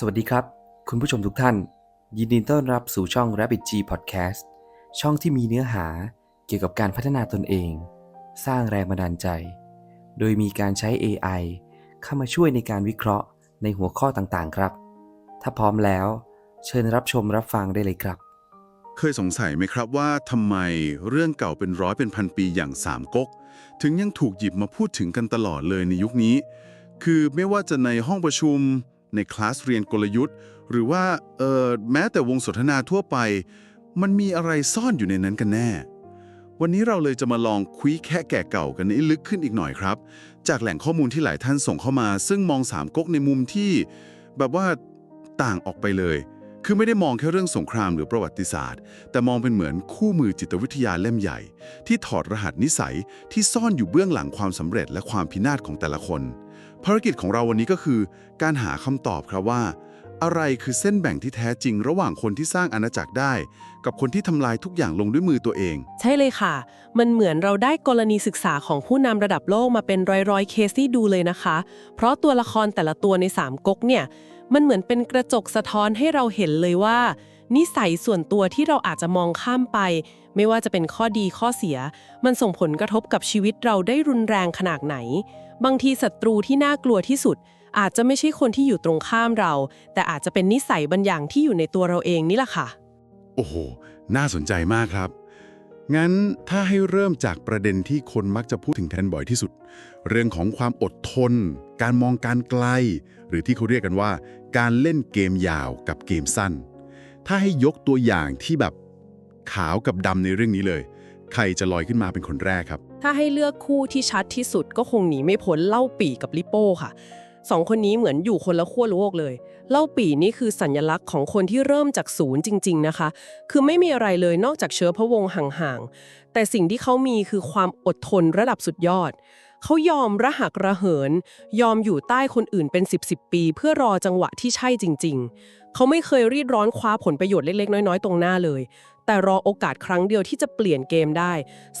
สวัสดีครับ คุณผู้ชมทุกท่าน ยินดีต้อนรับสู่ช่อง Rabbit G Podcast ช่องที่มีเนื้อหาเกี่ยวกับการพัฒนาตนเอง สร้างแรงบันดาลใจ โดยมีการใช้ AI เข้ามาช่วยในการวิเคราะห์ในหัวข้อต่างๆ ครับ ถ้าพร้อมแล้ว เชิญรับชมรับฟังได้เลยครับ เคยสงสัยไหมครับว่าทำไมเรื่องเก่าเป็นร้อยเป็นพันปีอย่างสามก๊กถึงยังถูกหยิบมาพูดถึงกันตลอดเลยในยุคนี้ คือไม่ว่าจะในห้องประชุม ในคลาสเรียนกลยุทธ์ หรือว่าแม้แต่วงสนทนาทั่วไป มันมีอะไรซ่อนอยู่ในนั้นกันแน่ วันนี้เราเลยจะมาลองคุยแค่แก่เก่ากันให้ลึกขึ้นอีกหน่อยครับ จากแหล่งข้อมูลที่หลายท่านส่งเข้ามา ซึ่งมองสามก๊กในมุมที่ แบบว่าต่างออกไปเลย คือไม่ได้มองแค่เรื่องสงครามหรือประวัติศาสตร์ แต่มองเป็นเหมือนคู่มือจิตวิทยาเล่มใหญ่ ที่ถอดรหัสนิสัยที่ซ่อนอยู่เบื้องหลังความสำเร็จและความพินาศของแต่ละคน ภารกิจของเราวันนี้ก็คือ การหาคำตอบครับว่า อะไรคือเส้นแบ่งที่แท้จริง ระหว่างคนที่สร้างอาณาจักรได้ กับคนที่ทำลายทุกอย่างลงด้วยมือตัวเอง ใช่เลยค่ะ มันเหมือนเราได้กรณีศึกษาของผู้นำระดับโลกมาเป็นร้อยๆเคสที่ดูเลยนะคะ เพราะตัวละครแต่ละตัวในสามก๊กเนี่ยมันเหมือนเป็นกระจกสะท้อนให้เราเห็นเลยว่า นิสัยส่วนตัวที่เราอาจจะมองข้ามไป ไม่ว่าจะเป็นข้อดีข้อเสีย มันส่งผลกระทบกับชีวิตเราได้รุนแรงขนาดไหน บางทีศัตรูที่น่ากลัวที่สุด อาจจะไม่ใช่คนที่อยู่ตรงข้ามเรา แต่อาจจะเป็นนิสัยบางอย่างที่อยู่ในตัวเราเองนี่แหละค่ะ โอ้โห น่าสนใจมากครับ งั้นถ้าให้เริ่มจากประเด็นที่คนมักจะพูดถึงแทนบ่อยที่สุด เรื่องของความอดทน การมองการไกล หรือที่เขาเรียกกันว่า การเล่นเกมยาวกับเกมสั้น ถ้าให้ยกตัวอย่างที่แบบขาวกับดำในเรื่องนี้เลย ใครจะลอยขึ้นมาเป็นคนแรกครับ ถ้าให้เลือกคู่ที่ชัดที่สุดก็คงหนีไม่พ้นเล่าปี่กับลิโป้ค่ะสองคนนี้เหมือนอยู่คนละขั้วโลกเลย เล่าปี่นี่คือสัญลักษณ์ของคนที่เริ่มจากศูนย์จริง ๆ นะคะ คือไม่มีอะไรเลยนอกจากเชื้อพระวงศ์ห่าง ๆ แต่สิ่งที่เขามีคือความอดทนระดับสุดยอด เขายอมระหักระเหิน ยอมอยู่ใต้คนอื่นเป็น 10บสปี เพื่อรอจังหวะที่ใช่จริง ๆ เขาไม่เคยรีดร้อนคว้าผลประโยชน์เล็ก ๆ น้อย ๆ ตรงหน้าเลย แต่รอโอกาสครั้งเดียวที่จะเปลี่ยนเกมได้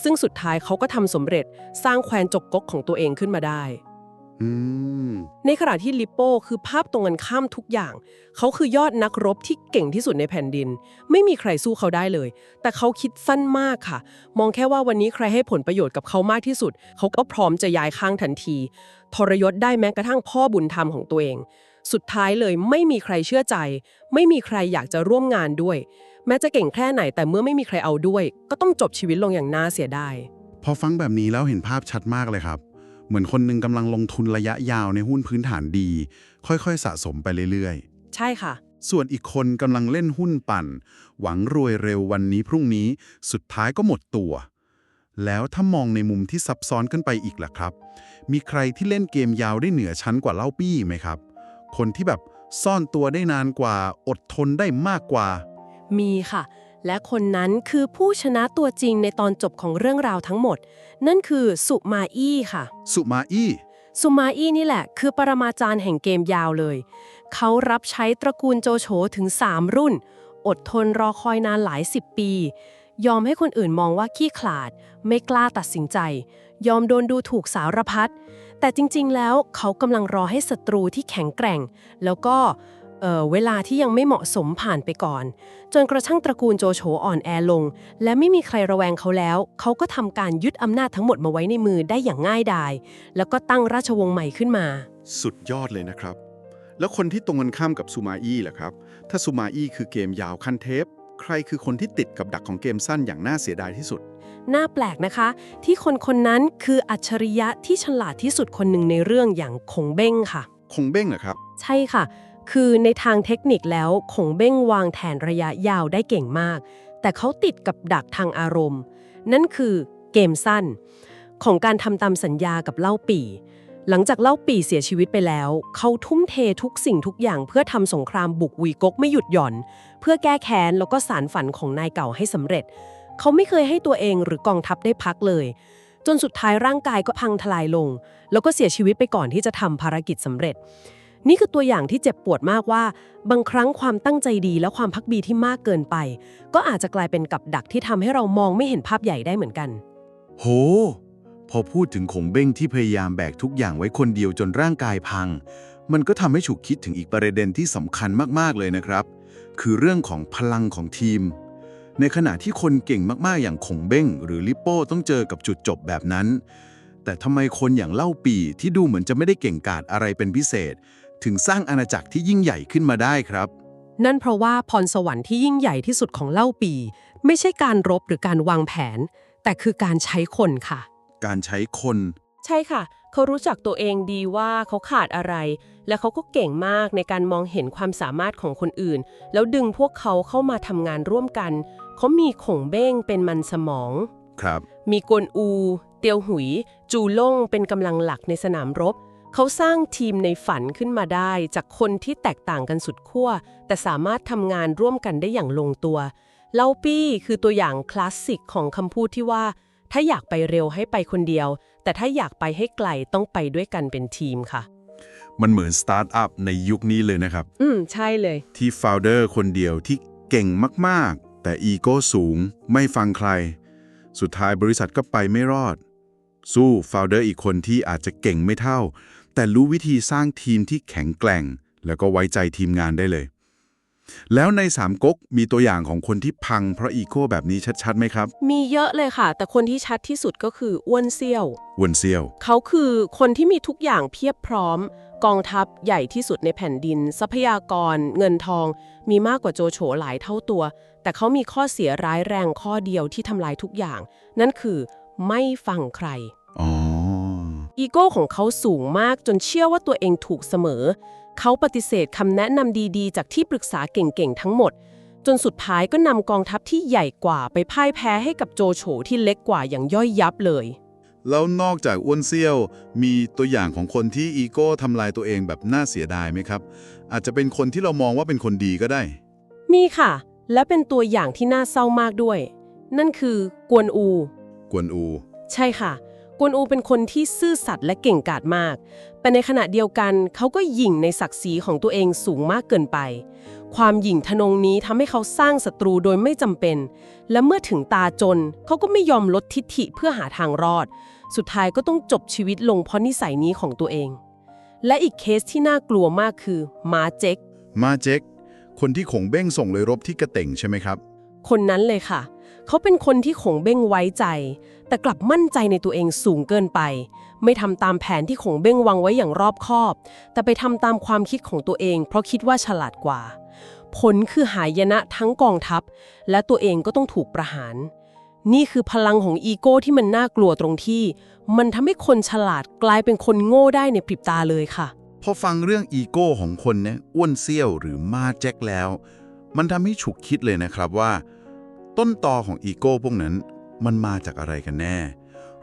ซึ่งสุดท้ายเขาก็ทำสำเร็จ สร้างแควนจกกกของตัวเองขึ้นมาได้ ในขณะที่ลิปโป้คือภาพตรงกันข้ามทุกอย่าง เขาคือยอดนักรบที่เก่งที่สุดในแผ่นดิน ไม่มีใครสู้เขาได้เลย แต่เขาคิดสั้นมากค่ะ มองแค่ว่าวันนี้ใครให้ผลประโยชน์กับเขามากที่สุด เขาก็พร้อมจะย้ายข้างทันที ทรยศได้แม้กระทั่งพ่อบุญธรรมของตัวเอง สุดท้ายเลยไม่มีใครเชื่อใจ ไม่มีใครอยากจะร่วมงานด้วย แม้จะเก่งแค่ไหนแต่เมื่อไม่มีใครเอาด้วย ก็ต้องจบชีวิตลงอย่างน่าเสียดายพอฟังแบบนี้แล้วเห็นภาพชัดมากเลยครับ เหมือนคนหนึงกำลังลงทุนระยะยาวในหุ้นพื้นฐานดี ค่อยๆ สะสมไปเรื่อยใช่ค่ะๆส่วนอีกคนกำลังเล่นหุ้นปั่น หวังรวยเร็ววันนี้พรุ่งนี้สุดท้ายก็หมดตัว แล้วถ้ามองในมุมที่ซับซ้อนขึ้นไปอีกล่ะครับ มีใครที่เล่นเกมยาวได้เหนือชั้นกว่าเล่าปี้ไหมครับ คนที่แบบซ่อนตัวได้นานกว่าอดทนได้มากกว่า มีค่ะ และคนนั้นคือผู้ชนะตัวจริงในตอนจบของเรื่องราวทั้งหมด นั่นคือสุมาอี้ค่ะ สุมาอี้สุมาอี้นี่แหละ คือปรมาจารย์แห่งเกมยาวเลย เขารับใช้ตระกูลโจโฉถึง 3 รุ่น อดทนรอคอยนานหลายสิบปี ยอมให้คนอื่นมองว่าขี้ขลาด ไม่กล้าตัดสินใจ ยอมโดนดูถูกสารพัดแต่จริงๆแล้วเขากำลังรอให้ศัตรูที่แข็งแกร่ง แล้วก็ เอ่อเวลาที่ยังไม่เหมาะสมผ่านไปก่อน จนกระทั่งตระกูลโจโฉอ่อนแอลง และไม่มีใครระแวงเขาแล้ว เขาก็ทำการยึดอำนาจทั้งหมดมาไว้ในมือได้อย่างง่ายดาย แล้วก็ตั้งราชวงศ์ใหม่ขึ้นมา สุดยอดเลยนะครับ แล้วคนที่ตรงกันข้ามกับซูมาอี้ล่ะครับ ถ้าซูมาอี้คือเกมยาวขั้นเทป ใครคือคนที่ติดกับดักของเกมสั้นอย่างน่าเสียดายที่สุดน่าแปลกนะคะ ที่คนคนนั้นคืออัจฉริยะที่ฉลาดที่สุดคนหนึ่งในเรื่องอย่างคงเบ้งค่ะ คงเบ้งเหรอครับ ใช่ค่ะ คือในทางเทคนิคแล้วคงเบ้งวางแผนระยะยาวได้เก่งมาก แต่เขาติดกับดักทางอารมณ์ นั่นคือเกมสั้น ของการทำตามสัญญากับเล่าปี หลังจากเล่าปีเสียชีวิตไปแล้ว เขาทุ่มเททุกสิ่งทุกอย่างเพื่อทำสงครามบุกวีกกไม่หยุดหย่อน เพื่อแก้แค้นแล้วก็สารฝันของนายเก่าให้สำเร็จ เขาไม่เคยให้ตัวเองหรือกองทัพได้พักเลย จนสุดท้ายร่างกายก็พังทลายลง แล้วก็เสียชีวิตไปก่อนที่จะทำภารกิจสำเร็จ นี่คือตัวอย่างที่เจ็บปวดมากว่า บางครั้งความตั้งใจดีและความพักดีที่มากเกินไป ก็อาจจะกลายเป็นกับดักที่ทำให้เรามองไม่เห็นภาพใหญ่ได้เหมือนกัน โห พอพูดถึงขงเบ้งที่พยายามแบกทุกอย่างไว้คนเดียวจนร่างกายพัง มันก็ทำให้ฉุกคิดถึงอีกประเด็นที่สำคัญมากๆเลยนะครับ คือเรื่องของพลังของทีม ในขณะที่คนเก่งมากๆอย่างขงเบ้ง หรือลิปโป้ต้องเจอกับจุดจบแบบนั้น แต่ทำไมคนอย่างเล่าปีที่ดูเหมือนจะไม่ได้เก่งกาจอะไรเป็นพิเศษ ถึงสร้างอาณาจักรที่ยิ่งใหญ่ขึ้นมาได้ครับ นั่นเพราะว่าพรสวรรค์ที่ยิ่งใหญ่ที่สุดของเล่าปี ไม่ใช่การรบหรือการวางแผน แต่คือการใช้คนค่ะ การใช้คน ใช่ค่ะ เขารู้จักตัวเองดีว่าเขาขาดอะไร และเขาก็เก่งมากในการมองเห็นความสามารถของคนอื่น แล้วดึงพวกเขาเข้ามาทำงานร่วมกัน เขามีขงเบ้งเป็นมันสมอง ครับ มีกวนอู เตียวหุย จูล่งเป็นกำลังหลักในสนามรบ เขาสร้างทีมในฝันขึ้นมาได้ จากคนที่แตกต่างกันสุดขั้ว แต่สามารถทำงานร่วมกันได้อย่างลงตัวเล่าปี้คือตัวอย่างคลาสสิกของคำพูดที่ว่า ถ้าอยากไปเร็วให้ไปคนเดียว แต่ถ้าอยากไปให้ไกลต้องไปด้วยกันเป็นทีมค่ะ มันเหมือนสตาร์ทอัพในยุคนี้เลยนะครับ อืม ใช่เลย ที่โฟลเดอร์คนเดียวที่เก่งมาก ๆ แต่อีโก้สูง ไม่ฟังใคร สุดท้ายบริษัทก็ไปไม่รอด สู้โฟลเดอร์อีกคนที่อาจจะเก่งไม่เท่า แต่รู้วิธีสร้างทีมที่แข็งแกร่ง แล้วก็ไว้ใจทีมงานได้เลย แล้วในสามก๊กมีตัวอย่างของคนที่พังเพราะอีโก้แบบนี้ชัดๆไหมครับ มีเยอะเลยค่ะ แต่คนที่ชัดที่สุดก็คืออ้วนเซี่ยววนเซียว เขาคือคนที่มีทุกอย่างเพียบพร้อม กองทัพใหญ่ที่สุดในแผ่นดิน ทรัพยากร เงินทอง มีมากกว่าโจโฉหลายเท่าตัว แต่เขามีข้อเสียร้ายแรงข้อเดียวที่ทำลายทุกอย่าง นั่นคือไม่ฟังใคร อ๋ออีโก้ของเขาสูงมากจนเชื่อว่าตัวเองถูกเสมอ เขาปฏิเสธคำแนะนำดีๆ จากที่ปรึกษาเก่งๆ ทั้งหมด จนสุดท้ายก็นำกองทัพที่ใหญ่กว่าไปพ่ายแพ้ให้กับโจโฉที่เล็กกว่าอย่างย่อยยับเลย แล้วนอกจากอ้วนเซียว มีตัวอย่างของคนที่อีโก้ทำลายตัวเองแบบน่าเสียดายไหมครับ อาจจะเป็นคนที่เรามองว่าเป็นคนดีก็ได้ มีค่ะ และเป็นตัวอย่างที่น่าเศร้ามากด้วย นั่นคือกวนอู กวนอู ใช่ค่ะ กวนอูเป็นคนที่ซื่อสัตย์และเก่งกาจมาก แต่ในขณะเดียวกันเขาก็หยิ่งในศักดิ์ศรีของตัวเองสูงมากเกินไป ความหยิ่งทะนงนี้ทำให้เขาสร้างศัตรูโดยไม่จำเป็น และเมื่อถึงตาจนเขาก็ไม่ยอมลดทิฐิเพื่อหาทางรอด สุดท้ายก็ต้องจบชีวิตลงเพราะนิสัยนี้ของตัวเอง และอีกเคสที่น่ากลัวมากคือมาเจ็กมาเจ็กคนที่ขงเบ้งส่งเลยรบที่กระเต่งใช่ไหมครับ คนนั้นเลยค่ะ เขาเป็นคนที่ขงเบ้งไว้ใจ แต่กลับมั่นใจในตัวเองสูงเกินไป ไม่ทำตามแผนที่ขงเบ้งวางไว้อย่างรอบคอบ แต่ไปทำตามความคิดของตัวเอง เพราะคิดว่าฉลาดกว่า ผลคือหายนะทั้งกองทัพ และตัวเองก็ต้องถูกประหาร นี่คือพลังของอีโก้ที่มันน่ากลัวตรงที่ มันทำให้คนฉลาดกลายเป็นคนโง่ได้ในพริบตาเลยค่ะ พอฟังเรื่องอีโก้ของคนเนี่ยอ้วนเซี่ยวหรือมาแจ็คแล้ว มันทำให้ฉุกคิดเลยนะครับว่า ต้นตอของอีโก้พวกนั้น มันมาจากอะไรกันแน่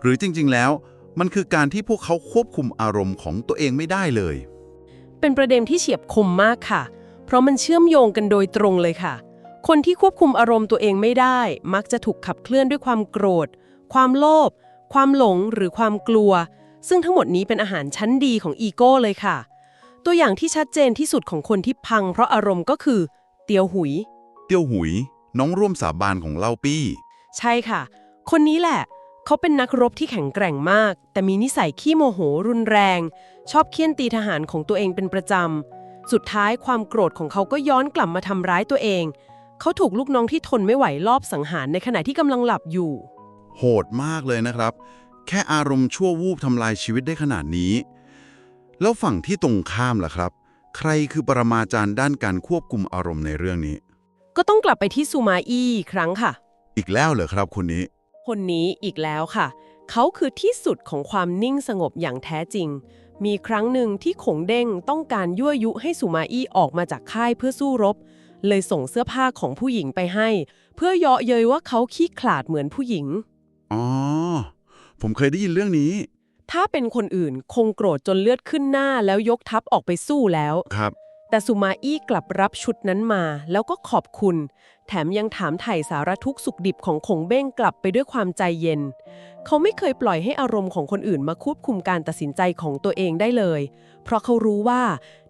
หรือจริงๆแล้ว มันคือการที่พวกเขาควบคุมอารมณ์ของตัวเองไม่ได้เลย เป็นประเด็นที่เฉียบคมมากค่ะ เพราะมันเชื่อมโยงกันโดยตรงเลยค่ะ คนที่ควบคุมอารมณ์ตัวเองไม่ได้ มักจะถูกขับเคลื่อนด้วยความโกรธ ความโลภความหลงหรือความกลัว ซึ่งทั้งหมดนี้เป็นอาหารชั้นดีของอีโก้เลยค่ะ ตัวอย่างที่ชัดเจนที่สุดของคนที่พัง เพราะอารมณ์ก็คือ เตียวหุย เตี้ยวหุย น้องร่วมสาบานของเล่าปี้ ใช่ค่ะ คนนี้แหละ เขาเป็นนักรบที่แข็งแกร่งมาก แต่มีนิสัยขี้โมโหรุนแรง ชอบเคี่ยนตีทหารของตัวเองเป็นประจำ สุดท้ายความโกรธของเขาก็ย้อนกลับมาทำร้ายตัวเอง เขาถูกลูกน้องที่ทนไม่ไหวลอบสังหารในขณะที่กำลังหลับอยู่ โหดมากเลยนะครับ แค่อารมณ์ชั่ววูบทำลายชีวิตได้ขนาดนี้ แล้วฝั่งที่ตรงข้ามล่ะครับ ใครคือปรมาจารย์ด้านการควบคุมอารมณ์ในเรื่องนี้ ก็ต้องกลับไปที่ซูมาอี้อีกครั้งค่ะ อีกแล้วเหรอครับคนนี้ คนนี้อีกแล้วค่ะ เขาคือที่สุดของความนิ่งสงบอย่างแท้จริง มีครั้งหนึ่งที่ขงเด้งต้องการยั่วยุให้สุมาอี้ออกมาจากค่ายเพื่อสู้รบ เลยส่งเสื้อผ้าของผู้หญิงไปให้ เพื่อเยาะเย้ยว่าเขาขี้ขลาดเหมือนผู้หญิง อ๋อ ผมเคยได้ยินเรื่องนี้ ถ้าเป็นคนอื่นคงโกรธจนเลือดขึ้นหน้าแล้วยกทัพออกไปสู้แล้ว ครับ แต่สุมาอี้กลับรับชุดนั้นมาแล้วก็ขอบคุณ แถมยังถามไถ่สารทุกข์สุขดิบของขงเบ้งกลับไปด้วยความใจเย็น เขาไม่เคยปล่อยให้อารมณ์ของคนอื่นมาควบคุมการตัดสินใจของตัวเองได้เลย เพราะเขารู้ว่า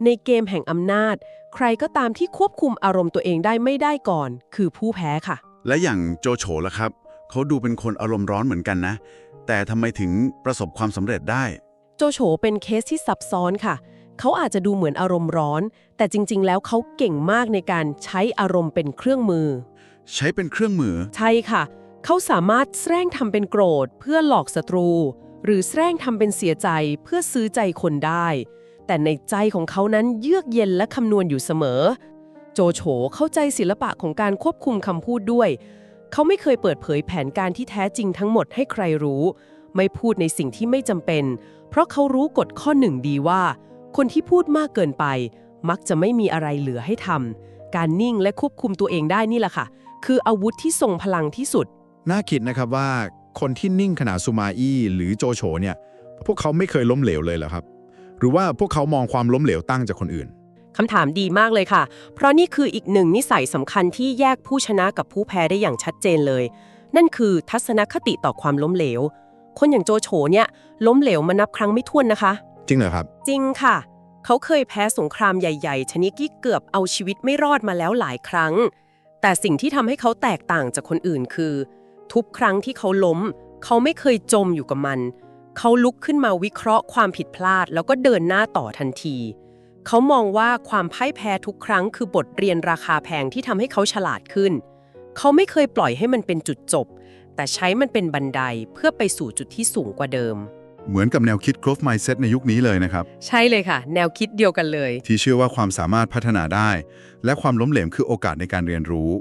ในเกมแห่งอำนาจ ใครก็ตามที่ควบคุมอารมณ์ตัวเองได้ไม่ได้ก่อน คือผู้แพ้ค่ะ และอย่างโจโฉล่ะครับ เขาดูเป็นคนอารมณ์ร้อนเหมือนกันนะ แต่ทำไมถึงประสบความสำเร็จได้ โจโฉเป็นเคสที่ซับซ้อนค่ะเขาอาจจะดูเหมือนอารมณ์ร้อน แต่จริง ๆ แล้วเขาเก่งมากในการใช้อารมณ์เป็นเครื่องมือ ใช้เป็นเครื่องมือ ใช่ค่ะ เขาสามารถแสร้งทำเป็นโกรธ เพื่อหลอกศัตรู หรือแสร้งทำเป็นเสียใจเพื่อซื้อใจคนได้ แต่ในใจของเขานั้นเยือกเย็นและคำนวณอยู่เสมอ โจโฉเข้าใจศิลปะของการควบคุมคำพูดด้วย เขาไม่เคยเปิดเผยแผนการที่แท้จริงทั้งหมดให้ใครรู้ ไม่พูดในสิ่งที่ไม่จำเป็น เพราะเขารู้กฎข้อหนึ่งดีว่า คนที่พูดมากเกินไป มักจะไม่มีอะไรเหลือให้ทำการนิ่งและควบคุมตัวเองได้นี่แหละค่ะ คืออาวุธที่ทรงพลังที่สุด น่าคิดนะครับว่าคนที่นิ่งขนาดซูมาอี้หรือโจโฉเนี่ยพวกเขาไม่เคยล้มเหลวเลยเหรอครับ หรือว่าพวกเขามองความล้มเหลวตั้งจากคนอื่นคำถามดีมากเลยค่ะ เพราะนี่คืออีกหนึ่งนิสัยสำคัญที่แยกผู้ชนะกับผู้แพ้ได้อย่างชัดเจนเลย นั่นคือทัศนคติต่อความล้มเหลว คนอย่างโจโฉเนี่ยล้มเหลวมานับครั้งไม่ถ้วนนะคะ จริงเหรอครับ จริงค่ะ เขาเคยแพ้สงครามใหญ่ ๆ ชนิดที่เกือบเอาชีวิตไม่รอดมาแล้วหลายครั้ง แต่สิ่งที่ทำให้เขาแตกต่างจากคนอื่นคือ ทุกครั้งที่เขาล้ม เขาไม่เคยจมอยู่กับมัน เขาลุกขึ้นมาวิเคราะห์ความผิดพลาด แล้วก็เดินหน้าต่อทันที เขามองว่าความพ่ายแพ้ทุกครั้งคือบทเรียนราคาแพงที่ทำให้เขาฉลาดขึ้น เขาไม่เคยปล่อยให้มันเป็นจุดจบ แต่ใช้มันเป็นบันไดเพื่อไปสู่จุดที่สูงกว่าเดิม เหมือนกับแนวคิด growth mindset ในยุคนี้เลยนะครับ ใช่เลยค่ะ แนวคิดเดียวกันเลย ที่เชื่อว่าความสามารถพัฒนาได้ และความล้มเหลวคือโอกาสในการเรียนรู้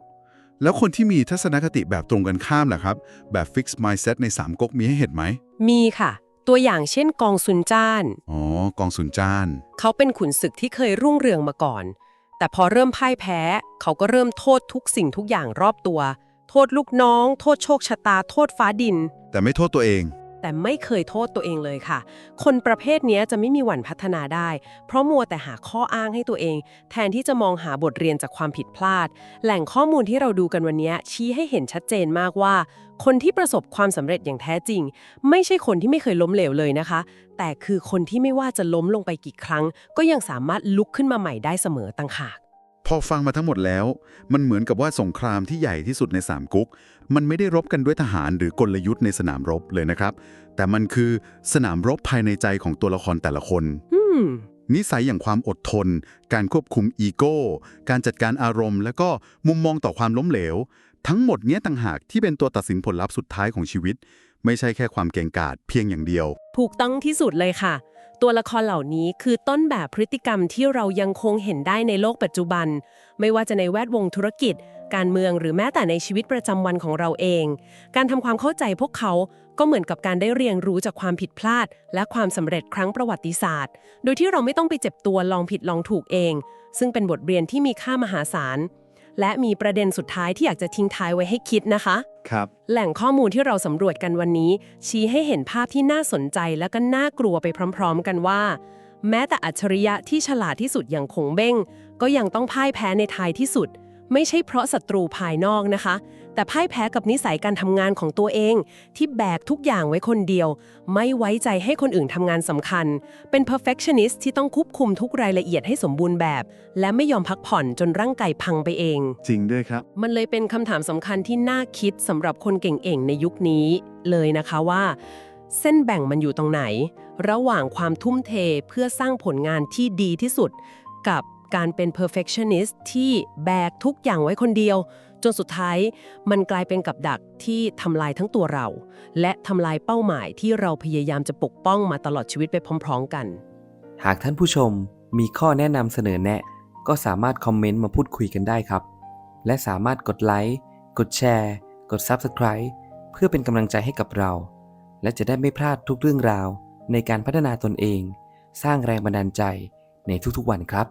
แล้วคนที่มีทัศนคติแบบตรงกันข้ามล่ะครับ แบบ fixed mindset ในสามก๊กมีให้เห็นไหม มีค่ะ ตัวอย่างเช่นกองซุนจ้าน อ๋อ กองสุนจ้าน เขาเป็นขุนศึกที่เคยรุ่งเรืองมาก่อน แต่พอเริ่มพ่ายแพ้ เขาก็เริ่มโทษทุกสิ่งทุกอย่างรอบตัว โทษลูกน้อง โทษโชคชะตา โทษฟ้าดิน แต่ไม่โทษตัวเอง แต่ไม่เคยโทษตัวเองเลยค่ะ คนประเภทนี้จะไม่มีวันพัฒนาได้ เพราะมัวแต่หาข้ออ้างให้ตัวเอง แทนที่จะมองหาบทเรียนจากความผิดพลาด แหล่งข้อมูลที่เราดูกันวันนี้ชี้ให้เห็นชัดเจนมากว่า คนที่ประสบความสำเร็จอย่างแท้จริง ไม่ใช่คนที่ไม่เคยล้มเหลวเลยนะคะ แต่คือคนที่ไม่ว่าจะล้มลงไปกี่ครั้ง ก็ยังสามารถลุกขึ้นมาใหม่ได้เสมอต่างหาก พอฟังมาทั้งหมดแล้ว มันเหมือนกับว่าสงครามที่ใหญ่ที่สุดในสามก๊ก มันไม่ได้รบกันด้วยทหารหรือกลยุทธ์ในสนามรบเลยนะครับ แต่มันคือสนามรบภายในใจของตัวละครแต่ละคนอืมนิสัยอย่างความอดทน การควบคุมอีโก้ การจัดการอารมณ์ และก็มุมมองต่อความล้มเหลว ทั้งหมดเนี้ยต่างหากที่เป็นตัวตัดสินผลลัพธ์สุดท้ายของชีวิต ไม่ใช่แค่ความเก่งกาจเพียงอย่างเดียว ถูกต้องที่สุดเลยค่ะ ตัวละครเหล่านี้คือต้นแบบพฤติกรรมที่เรายังคงเห็นได้ในโลกปัจจุบัน ไม่ว่าจะในแวดวงธุรกิจ การเมืองหรือแม้แต่ในชีวิตประจำวันของเราเอง การทำความเข้าใจพวกเขาก็เหมือนกับการได้เรียนรู้จากความผิดพลาด และความสำเร็จครั้งประวัติศาสตร์ โดยที่เราไม่ต้องไปเจ็บตัวลองผิดลองถูกเอง ซึ่งเป็นบทเรียนที่มีค่ามหาศาลและมีประเด็นสุดท้ายที่อยากจะทิ้งท้ายไว้ให้คิดนะคะ ครับ แหล่งข้อมูลที่เราสำรวจกันวันนี้ ชี้ให้เห็นภาพที่น่าสนใจและก็น่ากลัวไปพร้อม ๆ กันว่า แม้แต่อัจฉริยะที่ฉลาดที่สุดอย่างคงเบ้ง ก็ยังต้องพ่ายแพ้ในท้ายที่สุด ไม่ใช่เพราะศัตรูภายนอกนะคะ แต่พ่ายแพ้กับนิสัยการทำงานของตัวเอง ที่แบกทุกอย่างไว้คนเดียว ไม่ไว้ใจให้คนอื่นทำงานสำคัญ เป็น perfectionist ที่ต้องควบคุมทุกรายละเอียดให้สมบูรณ์แบบ และไม่ยอมพักผ่อนจนร่างกายพังไปเอง จริงด้วยครับ มันเลยเป็นคำถามสำคัญที่น่าคิดสำหรับคนเก่งเอ่งในยุคนี้ เลยนะคะว่า เส้นแบ่งมันอยู่ตรงไหน ระหว่างความทุ่มเทเพื่อสร้างผลงานที่ดีที่สุด กับการเป็น perfectionist ที่แบกทุกอย่างไว้คนเดียว จนสุดท้ายมันกลายเป็นกับดักที่ทำลายทั้งตัวเรา และทำลายเป้าหมายที่เราพยายามจะปกป้องมาตลอดชีวิตไปพร้อม ๆ กัน หากท่านผู้ชมมีข้อแนะนำเสนอแนะ ก็สามารถคอมเมนต์มาพูดคุยกันได้ครับ และสามารถกดไลค์กดแชร์ กด Subscribe เพื่อเป็นกำลังใจให้กับเรา และจะได้ไม่พลาดทุกเรื่องราวในการพัฒนาตนเอง สร้างแรงบันดาลใจในทุกๆวันครับ